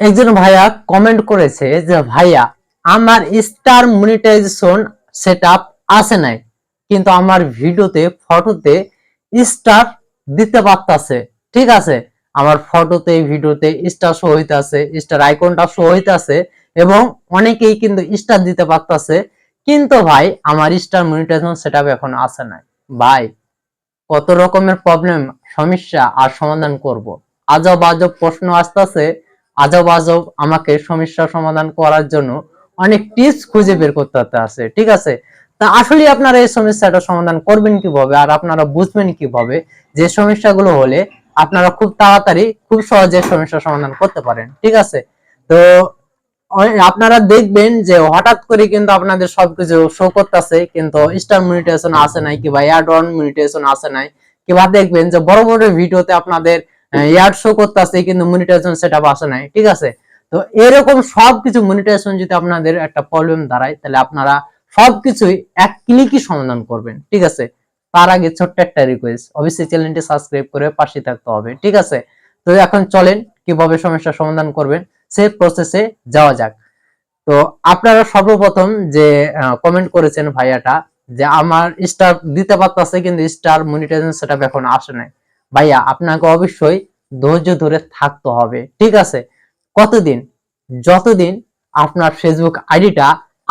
একজন ভাইয়া কমেন্ট করেছে যে, ভাইয়া, আমার স্টার মনিটাইজেশন সেটআপ আছে নাই, কিন্তু আমার ভিডিওতে ফটোতে স্টার দিতে পারতাছে। ঠিক আছে, আমার ফটোতে ভিডিওতে স্টার শো হইতাছে স্টার আইকনটা শো হইতাছে এবং অনেকেই কিন্তু স্টার দিতে পারতাছে, কিন্তু ভাই, আমার স্টার মনিটাইজেশন সেটআপ এখন আছে নাই। ভাই, কত রকমের প্রবলেম সমস্যা আর সমাধান করব? আজব আজব প্রশ্ন আসতেছে আজব আজব আমাকে সমস্যা সমাধান করার জন্য অনেক টিপস খুঁজে বের করতে আছে, ঠিক আছে? তা আসলে আপনারা এই সমস্যাটা সমাধান করবেন কীভাবে আর আপনারা বুঝবেন কীভাবে যে সমস্যাগুলো হলে আপনারা খুব তাড়াতাড়ি, খুব সহজে সমস্যার সমাধান করতে পারেন, ঠিক আছে? তো আপনারা দেখবেন যে হঠাৎ করে কিন্তু আপনাদের সবকিছু শো করতেছে, কিন্তু স্টার মিউটেশন আসে নাই, কিংবা এয়ার অন মিউটেশন আসে নাই, কিংবা দেখবেন যে বড় বড় ভিডিওতে আপনাদের এয়ার শো করতে করতেছে, কিন্তু মনিটাইজেশন সেটআপ আসে নাই, ঠিক আছে? তো এরকম সবকিছু মনিটাইজেশন যদি আপনাদের একটা প্রবলেম দাঁড়ায়, তাহলে আপনারা সবকিছুই এক ক্লিকই সমাধান করবেন, ঠিক আছে? তার আগে ছোট্ট একটা রিকোয়েস্ট অবশ্যই চ্যানেলটি সাবস্ক্রাইব করে পাশে থাকতে হবে, ঠিক আছে? তো এখন চলেন, কীভাবে সমস্যার সমাধান করবেন সেই প্রসেসে যাওয়া যাক। তো আপনারা সর্বপ্রথম যে কমেন্ট করেছেন ভাইয়াটা, যে আমার স্টার দিতে পারতেছে, কিন্তু স্টার মনিটাইজেশন সেটআপ এখন আসে নাই। ভাইয়া, আপনাকে অবশ্যই ধৈর্য ধরে থাকতে হবে, ঠিক আছে? কতদিন? যতদিন আপনার ফেসবুক আইডিটা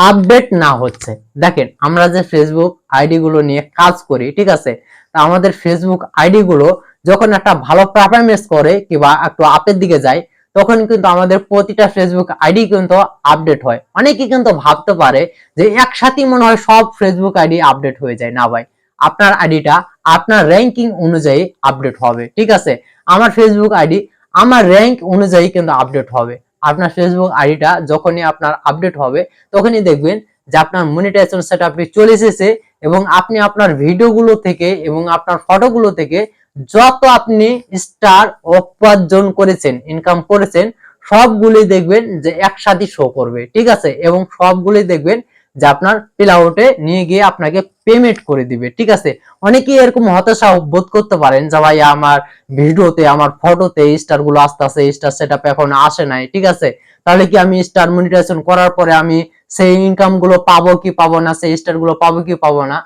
আপডেট না হচ্ছে। দেখেন, আমরা যে ফেসবুক আইডি গুলো নিয়ে কাজ করি, ঠিক আছে? তা আমাদের ফেসবুক আইডি গুলো যখন একটা ভালো পারফরমেন্স করে কিংবা একটু আপের দিকে যায়, তখন কিন্তু আমাদের প্রতিটা ফেসবুক আইডি কিন্তু আপডেট হয়। অনেকে কিন্তু ভাবতে পারে যে একসাথে মনে হয় সব ফেসবুক আইডি আপডেট হয়ে যায়। না ভাই আপনার আইডিটা আপনার র্যাঙ্কিং অনুযায়ী আপডেট হবে, ঠিক আছে? আমার ফেসবুক আইডি আমার র্যাঙ্ক অনুযায়ী কিন্তু আপডেট হবে। আপনার ফেসবুক আইডিটা যখনই আপনার আপডেট হবে, তখনই দেখবেন যে আপনার মনিটাইজেশন সেটআপটি চলে এসেছে এবং আপনি আপনার ভিডিওগুলো থেকে এবং আপনার ফটোগুলো থেকে যত আপনি স্টার উপার্জন করেছেন ইনকাম করেছেন, সবগুলোই দেখবেন যে একসাথে শো করবে, ঠিক আছে? এবং সবগুলোই দেখবেন যে আপনার প্লে আউটে নিয়ে গিয়ে আপনাকে পেমেন্ট করে দিবে, ঠিক আছে? অনেকেই এরকম হতাশা বোধ করতে পারেন যে ভাই আমার ভিডিওতে, আমার ফটোতে স্টারগুলো আসতে আস্তে স্টার সেট এখন আসে নাই, ঠিক আছে? তাহলে কি আমি স্টার মনিটাইজেশন করার পরে আমি সেই ইনকামগুলো পাবো কি পাবো না, সেই স্টারগুলো পাবো কি পাবো না?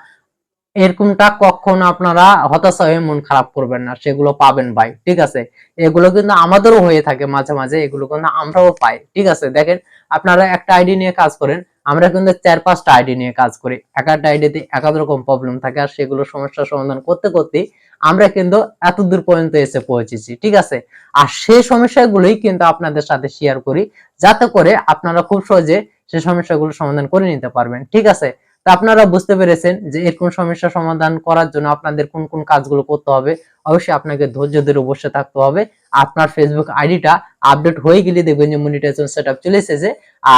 এরকমটা কখনো আপনারা হতাশা হয়ে মন খারাপ করবেন না, সেগুলো পাবেন ভাই, ঠিক আছে? এগুলো কিন্তু আমাদেরও হয়ে থাকে মাঝে মাঝে, এগুলো কিন্তু আমরাও পাই, ঠিক আছে? দেখেন, আপনারা একটা আইডি নিয়ে কাজ করেন, আমরা কিন্তু চার পাঁচটা আইডি নিয়ে কাজ করি। এক একটা আইডিতে এক রকম প্রবলেম থাকে আর সেগুলো সমস্যার সমাধান করতে করতে আমরা কিন্তু এত দূর পর্যন্ত এসে পৌঁছেছি, ঠিক আছে? আর সেই সমস্যাগুলোই কিন্তু আপনাদের সাথে শেয়ার করি, যাতে করে আপনারা খুব সহজে সেই সমস্যাগুলো সমাধান করে নিতে পারবেন, ঠিক আছে? তা আপনারা বুঝতে পেরেছেন যে এরকম সমস্যা সমাধান করার জন্য আপনাদের কোন কোন কাজগুলো করতে হবে। অবশ্যই আপনাকে ধৈর্য ধরে বসে থাকতে হবে। আপনার ফেসবুক আইডিটা আপডেট হয়ে গেলে দেখবেন যে মনিটাইজেশন সেটআপ চলে এসেছে।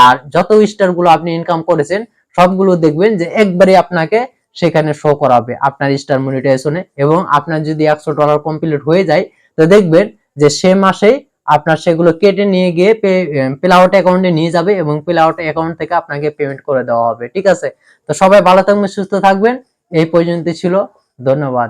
আর যত স্টারগুলো আপনি ইনকাম করেছেন, সবগুলো দেখবেন যে একবারে আপনাকে সেখানে শো করাবে আপনার স্টার মনিটাইজেশনে এবং আপনার যদি একশো ডলার কমপ্লিট হয়ে যায়, তো দেখবেন যে সে মাসেই আপনার সেগুলো কেটে নিয়ে গিয়ে পেল আউট অ্যাকাউন্টে নিয়ে যাবে এবং প্লাউট অ্যাকাউন্ট থেকে আপনাকে পেমেন্ট করে দেওয়া হবে, ঠিক আছে? তো সবাই ভালো থাকবেন, সুস্থ থাকবেন, এই পর্যন্ত ছিল, ধন্যবাদ।